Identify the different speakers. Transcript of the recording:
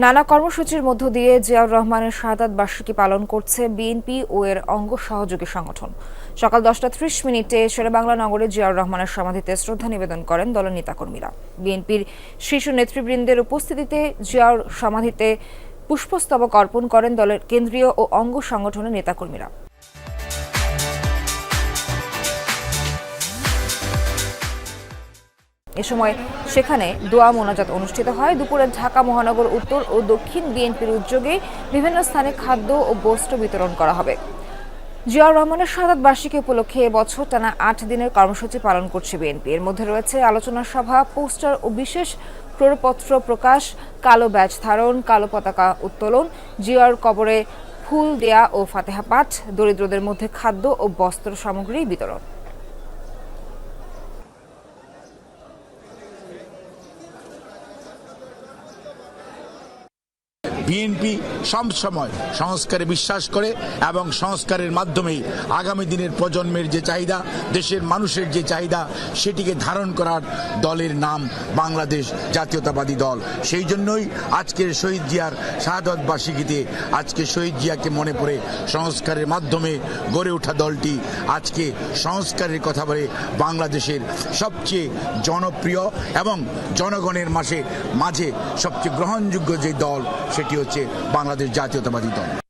Speaker 1: নানা কর্মসূচির মধ্য দিয়ে জিয়াউর রহমানের শাহাদ বার্ষিকী পালন করছে বিএনপি ও এর অঙ্গ সহযোগী সংগঠন। সকাল দশটা ত্রিশ মিনিটে শেরেবাংলা নগরে জিয়াউর রহমানের সমাধিতে শ্রদ্ধা নিবেদন করেন দলের নেতাকর্মীরা। বিএনপির শীর্ষ নেতৃবৃন্দের উপস্থিতিতে জিয়াউর সমাধিতে পুষ্পস্তবক অর্পণ করেন দলের কেন্দ্রীয় ও অঙ্গ সংগঠনের নেতাকর্মীরা। এ সময় সেখানে দোয়া মোনাজাত অনুষ্ঠিত হয়। দুপুরে ঢাকা মহানগর উত্তর ও দক্ষিণ বিএনপির উদ্যোগে বিভিন্ন স্থানে খাদ্য ও বস্ত্র বিতরণ করা হবে। জিয়াউর রহমানের শাহাদ বার্ষিকী উপলক্ষে এবছর টানা আট দিনের কর্মসূচি পালন করছে বিএনপি। এর মধ্যে রয়েছে আলোচনা সভা, পোস্টার ও বিশেষ প্রপত্র প্রকাশ, কালো ব্যাজ ধারণ, কালো পতাকা উত্তোলন জিয়ার কবরে ফুল দেয়া ও ফাতেহা পাঠ, দরিদ্রদের মধ্যে খাদ্য ও বস্ত্র সামগ্রী বিতরণ।
Speaker 2: বিএনপি সবসময় সংস্কারে বিশ্বাস করে এবং সংস্কারের মাধ্যমেই আগামী দিনের প্রজন্মের যে চাহিদা, দেশের মানুষের যে চাহিদা, সেটিকে ধারণ করার দলের নাম বাংলাদেশ জাতীয়তাবাদী দল। সেই জন্যই আজকের শহীদ জিয়ার শাহাদত বার্ষিকীতে আজকে শহীদ জিয়াকে মনে পড়ে সংস্কারের মাধ্যমে গড়ে ওঠা দলটি আজকে সংস্কারের কথা বলে বাংলাদেশের সবচেয়ে জনপ্রিয় এবং জনগণের মাঝে মাঝে সবচেয়ে গ্রহণযোগ্য যে দল, সেটি হচ্ছে বাংলাদেশ জাতীয়তাবাদী দল।